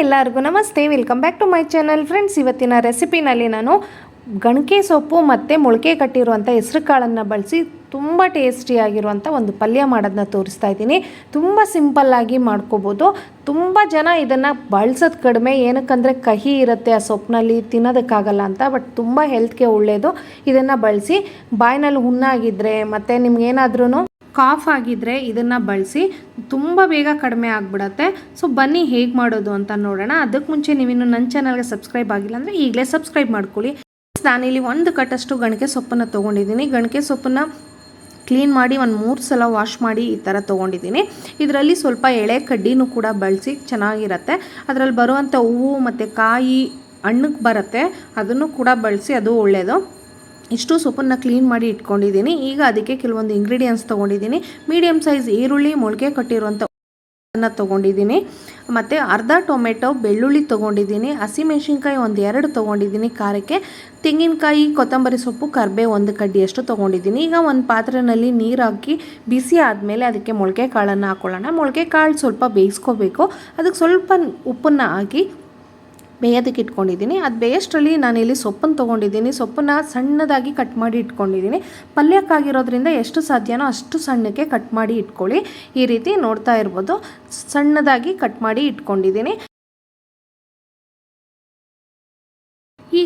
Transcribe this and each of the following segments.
ಎಲ್ಲರಿಗೂ ನಮಸ್ತೆ. Welcome back to my channel friends ಇವತ್ತಿನ ರೆಸಿಪಿನಲ್ಲಿ ನಾನು ಗಣಕೆ ಸೊಪ್ಪು ಮತ್ತು ಮೊಳಕೆ ಕಟ್ಟಿರುವಂಥ ಹೆಸ್ರು ಕಾಳನ್ನು ಬಳಸಿ ತುಂಬ ಟೇಸ್ಟಿಯಾಗಿರುವಂಥ ಒಂದು ಪಲ್ಯ ಮಾಡೋದನ್ನ ತೋರಿಸ್ತಾ ಇದ್ದೀನಿ. ತುಂಬ ಸಿಂಪಲ್ಲಾಗಿ ಮಾಡ್ಕೋಬೋದು. ತುಂಬ ಜನ ಇದನ್ನು ಬಳಸೋದು ಕಡಿಮೆ. ಏನಕ್ಕಂದರೆ ಕಹಿ ಇರುತ್ತೆ ಆ ಸೊಪ್ಪಿನಲ್ಲಿ ತಿನ್ನೋದಕ್ಕಾಗಲ್ಲ ಅಂತ ಬಟ್ ತುಂಬ ಹೆಲ್ತ್ಗೆ ಒಳ್ಳೆಯದು ಇದನ್ನು ಬಳಸಿ ಬಾಯಿನಲ್ಲಿ ಹುಣ್ಣಾಗಿದ್ದರೆ ಮತ್ತು ನಿಮ್ಗೇನಾದ್ರೂ ಕಾಫ್ ಆಗಿದ್ದರೆ ಇದನ್ನು ಬಳಸಿ ತುಂಬ ಬೇಗ ಕಡಿಮೆ ಆಗಿಬಿಡತ್ತೆ. ಸೊ ಬನ್ನಿ ಹೇಗೆ ಮಾಡೋದು ಅಂತ ನೋಡೋಣ. ಅದಕ್ಕೆ ಮುಂಚೆ ನೀವಿನ್ನು ನನ್ನ ಚಾನಲ್ಗೆ ಸಬ್ಸ್ಕ್ರೈಬ್ ಆಗಿಲ್ಲ ಅಂದರೆ ಈಗಲೇ ಸಬ್ಸ್ಕ್ರೈಬ್ ಮಾಡ್ಕೊಳ್ಳಿ. ಇಲ್ಲಿ ಒಂದು ಕಟ್ಟಷ್ಟು ಗಣಕೆ ಸೊಪ್ಪನ್ನು ತೊಗೊಂಡಿದ್ದೀನಿ. ಗಣಕೆ ಸೊಪ್ಪನ್ನು ಕ್ಲೀನ್ ಮಾಡಿ ಒಂದು ಮೂರು ಸಲ ವಾಶ್ ಮಾಡಿ ಈ ಥರ ತೊಗೊಂಡಿದ್ದೀನಿ. ಇದರಲ್ಲಿ ಸ್ವಲ್ಪ ಎಳೆ ಕಡ್ಡಿನೂ ಕೂಡ ಬಳಸಿ ಚೆನ್ನಾಗಿರುತ್ತೆ. ಅದರಲ್ಲಿ ಬರುವಂಥ ಹೂವು ಮತ್ತು ಕಾಯಿ ಹಣ್ಣಕ್ಕೆ ಬರುತ್ತೆ. ಅದನ್ನು ಕೂಡ ಬಳಸಿ ಅದು ಒಳ್ಳೆಯದು ಇಷ್ಟು ಸೊಪ್ಪನ್ನು ಕ್ಲೀನ್ ಮಾಡಿ ಇಟ್ಕೊಂಡಿದ್ದೀನಿ. ಈಗ ಅದಕ್ಕೆ ಕೆಲವೊಂದು ಇಂಗ್ರೀಡಿಯೆಂಟ್ಸ್ ತೊಗೊಂಡಿದ್ದೀನಿ. ಮೀಡಿಯಮ್ ಸೈಜ್ ಈರುಳ್ಳಿ, ಮೊಳಕೆ ಕಟ್ಟಿರುವಂಥ ತೊಗೊಂಡಿದ್ದೀನಿ. ಮತ್ತು ಅರ್ಧ ಟೊಮೆಟೊ, ಬೆಳ್ಳುಳ್ಳಿ ತೊಗೊಂಡಿದ್ದೀನಿ. ಹಸಿಮೆಣ್ಸಿನ್ಕಾಯಿ ಒಂದು ಎರಡು ತೊಗೊಂಡಿದ್ದೀನಿ ಖಾರಕ್ಕೆ. ತೆಂಗಿನಕಾಯಿ, ಕೊತ್ತಂಬರಿ ಸೊಪ್ಪು, ಕರ್ಬೆ ಒಂದು ಕಡ್ಡಿಯಷ್ಟು ತೊಗೊಂಡಿದ್ದೀನಿ. ಈಗ ಒಂದು ಪಾತ್ರೆಯಲ್ಲಿ ನೀರು ಹಾಕಿ ಬಿಸಿ ಆದಮೇಲೆ ಅದಕ್ಕೆ ಮೊಳಕೆ ಕಾಳನ್ನು ಹಾಕ್ಕೊಳ್ಳೋಣ ಮೊಳಕೆ ಕಾಳು ಸ್ವಲ್ಪ ಬೇಯಿಸ್ಕೋಬೇಕು. ಅದಕ್ಕೆ ಸ್ವಲ್ಪ ಉಪ್ಪನ್ನು ಹಾಕಿ ಬೇಯೋದಕ್ಕೆ ಇಟ್ಕೊಂಡಿದ್ದೀನಿ. ಅದು ಬೇಯಷ್ಟರಲ್ಲಿ ನಾನಿಲ್ಲಿ ಸೊಪ್ಪನ್ನು ತೊಗೊಂಡಿದ್ದೀನಿ. ಸೊಪ್ಪನ್ನು ಸಣ್ಣದಾಗಿ ಕಟ್ ಮಾಡಿ ಇಟ್ಕೊಂಡಿದ್ದೀನಿ. ಪಲ್ಯಕ್ಕಾಗಿರೋದ್ರಿಂದ ಎಷ್ಟು ಸಾಧ್ಯನೋ ಅಷ್ಟು ಸಣ್ಣಕ್ಕೆ ಕಟ್ ಮಾಡಿ ಇಟ್ಕೊಳ್ಳಿ. ಈ ರೀತಿ ನೋಡ್ತಾ ಇರ್ಬೋದು. ಸಣ್ಣದಾಗಿ ಕಟ್ ಮಾಡಿ ಇಟ್ಕೊಂಡಿದ್ದೀನಿ.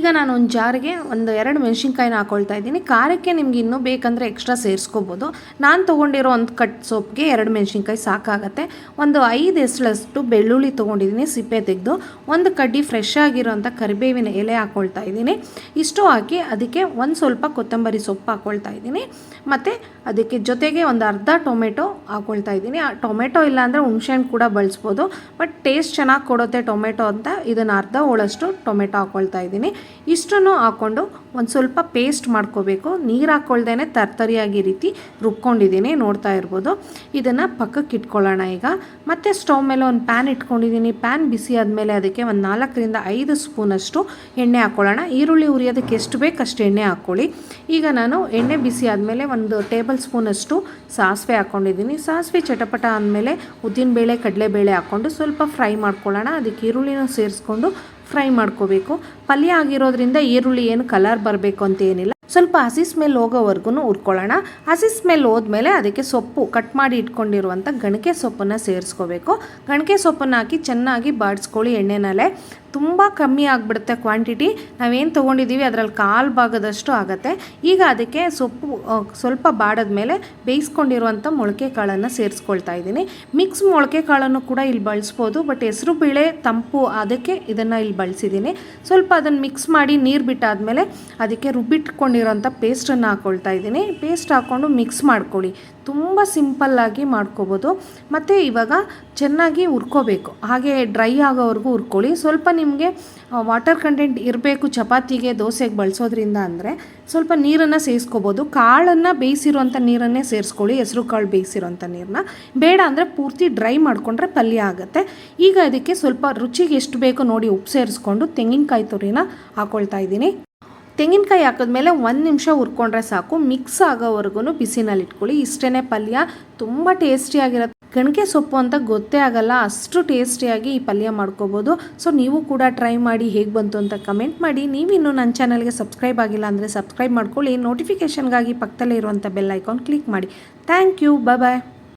ಈಗ ನಾನು ಒಂದು ಜಾರಿಗೆ ಒಂದು ಎರಡು ಮೆಣಸಿನ್ಕಾಯಿನ ಹಾಕೊಳ್ತಾ ಇದ್ದೀನಿ. ಖಾರಕ್ಕೆ ನಿಮ್ಗೆ ಇನ್ನೂ ಬೇಕಂದರೆ ಎಕ್ಸ್ಟ್ರಾ ಸೇರಿಸ್ಕೋಬೋದು. ನಾನು ತೊಗೊಂಡಿರೋ ಒಂದು ಕಟ್ ಸೋಪ್ಗೆ ಎರಡು ಮೆಣಸಿನ್ಕಾಯಿ ಸಾಕಾಗತ್ತೆ. ಒಂದು ಐದು ಎಸಳಷ್ಟು ಬೆಳ್ಳುಳ್ಳಿ ತೊಗೊಂಡಿದ್ದೀನಿ ಸಿಪ್ಪೆ ತೆಗೆದು. ಒಂದು ಕಡ್ಡಿ ಫ್ರೆಶ್ ಆಗಿರೋಂಥ ಕರಿಬೇವಿನ ಎಲೆ ಹಾಕ್ಕೊಳ್ತಾ ಇದ್ದೀನಿ. ಇಷ್ಟು ಹಾಕಿ ಅದಕ್ಕೆ ಒಂದು ಸ್ವಲ್ಪ ಕೊತ್ತಂಬರಿ ಸೊಪ್ಪು ಹಾಕ್ಕೊಳ್ತಾ ಇದ್ದೀನಿ. ಮತ್ತು ಅದಕ್ಕೆ ಜೊತೆಗೆ ಒಂದು ಅರ್ಧ ಟೊಮೆಟೊ ಹಾಕ್ಕೊಳ್ತಾ ಇದ್ದೀನಿ. ಆ ಟೊಮೆಟೊ ಇಲ್ಲಾಂದರೆ ಹುಣ್ಸೆಹಣ್ಣು ಕೂಡ ಬಳಸ್ಬೋದು. ಬಟ್ ಟೇಸ್ಟ್ ಚೆನ್ನಾಗಿ ಕೊಡುತ್ತೆ ಟೊಮೆಟೊ ಅಂತ. ಇದನ್ನು ಅರ್ಧ ಹೋಳಷ್ಟು ಟೊಮೆಟೊ ಹಾಕ್ಕೊಳ್ತಾ ಇದ್ದೀನಿ. ಇಷ್ಟನ್ನು ಹಾಕ್ಕೊಂಡು ಒಂದು ಸ್ವಲ್ಪ ಪೇಸ್ಟ್ ಮಾಡ್ಕೋಬೇಕು. ನೀರು ಹಾಕ್ಕೊಳ್ದೇ ತರ್ತರಿಯಾಗಿ ರೀತಿ ರುಬ್ಕೊಂಡಿದ್ದೀನಿ, ನೋಡ್ತಾ ಇರ್ಬೋದು. ಇದನ್ನು ಪಕ್ಕಕ್ಕೆ ಇಟ್ಕೊಳ್ಳೋಣ ಈಗ. ಮತ್ತು ಸ್ಟವ್ ಮೇಲೆ ಒಂದು ಪ್ಯಾನ್ ಇಟ್ಕೊಂಡಿದ್ದೀನಿ. ಪ್ಯಾನ್ ಬಿಸಿ ಆದಮೇಲೆ ಅದಕ್ಕೆ ಒಂದು ನಾಲ್ಕರಿಂದ ಐದು ಸ್ಪೂನಷ್ಟು ಎಣ್ಣೆ ಹಾಕ್ಕೊಳ್ಳೋಣ ಈರುಳ್ಳಿ ಉರಿಯೋದಕ್ಕೆ ಎಷ್ಟು ಬೇಕು ಅಷ್ಟು ಎಣ್ಣೆ ಹಾಕ್ಕೊಳ್ಳಿ. ಈಗ ನಾನು ಎಣ್ಣೆ ಬಿಸಿ ಆದಮೇಲೆ ಒಂದು ಟೇಬಲ್ ಸ್ಪೂನಷ್ಟು ಸಾಸಿವೆ ಹಾಕ್ಕೊಂಡಿದ್ದೀನಿ ಸಾಸಿವೆ ಚಟಪಟ ಆದಮೇಲೆ ಉದ್ದಿನಬೇಳೆ, ಕಡಲೆಬೇಳೆ ಹಾಕ್ಕೊಂಡು ಸ್ವಲ್ಪ ಫ್ರೈ ಮಾಡ್ಕೊಳ್ಳೋಣ. ಅದಕ್ಕೆ ಈರುಳ್ಳಿನೂ ಸೇರಿಸ್ಕೊಂಡು ಫ್ರೈ ಮಾಡ್ಕೋಬೇಕು. ಪಲ್ಯ ಆಗಿರೋದ್ರಿಂದ ಈರುಳ್ಳಿ ಏನು ಕಲರ್ ಬರಬೇಕು ಅಂತ ಏನಿಲ್ಲ. ಸ್ವಲ್ಪ ಹಸಿ ಸ್ಮೆಲ್ ಹೋಗೋವರೆಗೂ ಹುರ್ಕೊಳ್ಳೋಣ. ಹಸಿ ಸ್ಮೆಲ್ ಹೋದ್ಮೇಲೆ ಅದಕ್ಕೆ ಸೊಪ್ಪು ಕಟ್ ಮಾಡಿ ಇಟ್ಕೊಂಡಿರುವಂಥ ಗಣಕೆ ಸೊಪ್ಪನ್ನು ಸೇರಿಸ್ಕೋಬೇಕು. ಗಣಕೆ ಸೊಪ್ಪನ್ನು ಹಾಕಿ ಚೆನ್ನಾಗಿ ಬಾಡಿಸ್ಕೊಳ್ಳಿ ಎಣ್ಣೆನಲ್ಲೇ. ತುಂಬ ಕಮ್ಮಿ ಆಗಿಬಿಡುತ್ತೆ ಕ್ವಾಂಟಿಟಿ. ನಾವೇನು ತೊಗೊಂಡಿದ್ದೀವಿ ಅದರಲ್ಲಿ ಕಾಲು ಭಾಗದಷ್ಟು ಆಗುತ್ತೆ. ಈಗ ಅದಕ್ಕೆ ಸೊಪ್ಪು ಸ್ವಲ್ಪ ಬಾಡದ ಮೇಲೆ ಬೇಯಿಸ್ಕೊಂಡಿರುವಂಥ ಮೊಳಕೆ ಕಾಳನ್ನು ಸೇರಿಸ್ಕೊಳ್ತಾ ಇದ್ದೀನಿ. ಮಿಕ್ಸ್ ಮೊಳಕೆ ಕಾಳನ್ನು ಕೂಡ ಇಲ್ಲಿ ಬಳಸ್ಬೋದು, ಬಟ್ ಹೆಸರು ಬೇಳೆ, ತಂಪು ಅದಕ್ಕೆ ಇದನ್ನು ಇಲ್ಲಿ ಬಳಸಿದ್ದೀನಿ. ಸ್ವಲ್ಪ ಅದನ್ನು ಮಿಕ್ಸ್ ಮಾಡಿ ನೀರು ಬಿಟ್ಟಾದಮೇಲೆ ಅದಕ್ಕೆ ರುಬ್ಬಿಟ್ಕೊಂಡಿರೋಂಥ ಪೇಸ್ಟನ್ನು ಹಾಕ್ಕೊಳ್ತಾ ಇದ್ದೀನಿ. ಪೇಸ್ಟ್ ಹಾಕ್ಕೊಂಡು ಮಿಕ್ಸ್ ಮಾಡ್ಕೊಳ್ಳಿ. ತುಂಬ ಸಿಂಪಲ್ಲಾಗಿ ಮಾಡ್ಕೋಬೋದು. ಮತ್ತು ಇವಾಗ ಚೆನ್ನಾಗಿ ಹುರ್ಕೋಬೇಕು. ಹಾಗೆ ಡ್ರೈ ಆಗೋವರೆಗೂ ಹುರ್ಕೊಳ್ಳಿ. ಸ್ವಲ್ಪ ನಿಮಗೆ ವಾಟರ್ ಕಂಟೆಂಟ್ ಇರಬೇಕು ಚಪಾತಿಗೆ, ದೋಸೆಗೆ ಬಳಸೋದ್ರಿಂದ ಅಂದರೆ ಸ್ವಲ್ಪ ನೀರನ್ನು ಸೇರಿಸ್ಕೋಬೋದು ಕಾಳನ್ನು ಬೇಯಿಸಿರೋಂಥ ನೀರನ್ನೇ ಸೇರಿಸ್ಕೊಳ್ಳಿ, ಹೆಸರು ಕಾಳು ಬೇಯಿಸಿರುವಂಥ ನೀರನ್ನ ಬೇಡ ಅಂದರೆ ಪೂರ್ತಿ ಡ್ರೈ ಮಾಡಿಕೊಂಡ್ರೆ ಪಲ್ಯ ಆಗುತ್ತೆ. ಈಗ ಅದಕ್ಕೆ ಸ್ವಲ್ಪ ರುಚಿಗೆ ಎಷ್ಟು ಬೇಕೋ ನೋಡಿ ಉಪ್ಪು ಸೇರಿಸ್ಕೊಂಡು ತೆಂಗಿನಕಾಯಿ ತುರಿನ ಹಾಕ್ಕೊಳ್ತಾ ಇದ್ದೀನಿ. ತೆಂಗಿನಕಾಯಿ ಹಾಕಿದ್ಮೇಲೆ ಒಂದು ನಿಮಿಷ ಹುರ್ಕೊಂಡ್ರೆ ಸಾಕು. ಮಿಕ್ಸ್ ಆಗೋವರೆಗೂ ಬಿಸಿನಲ್ಲಿ ಇಟ್ಕೊಳ್ಳಿ ಇಷ್ಟೇ ಪಲ್ಯ. ತುಂಬ ಟೇಸ್ಟಿಯಾಗಿರುತ್ತೆ ಗಣಕೆ ಸೊಪ್ಪು ಅಂತ ಗೊತ್ತೇ ಆಗಲ್ಲ, ಅಷ್ಟು ಟೇಸ್ಟಿಯಾಗಿ ಈ ಪಲ್ಯ ಮಾಡ್ಕೋಬೋದು. ಸೊ ನೀವು ಕೂಡ ಟ್ರೈ ಮಾಡಿ ಹೇಗೆ ಬಂತು ಅಂತ ಕಮೆಂಟ್ ಮಾಡಿ. ನೀವಿನ್ನೂ ನನ್ನ ಚಾನಲ್ಗೆ ಸಬ್ಸ್ಕ್ರೈಬ್ ಆಗಿಲ್ಲ ಅಂದರೆ ಸಬ್ಸ್ಕ್ರೈಬ್ ಮಾಡ್ಕೊಳ್ಳಿ. ನೋಟಿಫಿಕೇಷನ್ಗಾಗಿ ಪಕ್ಕದಲ್ಲೇ ಇರುವಂಥ ಬೆಲ್ ಐಕಾನ್ ಕ್ಲಿಕ್ ಮಾಡಿ. Thank you bye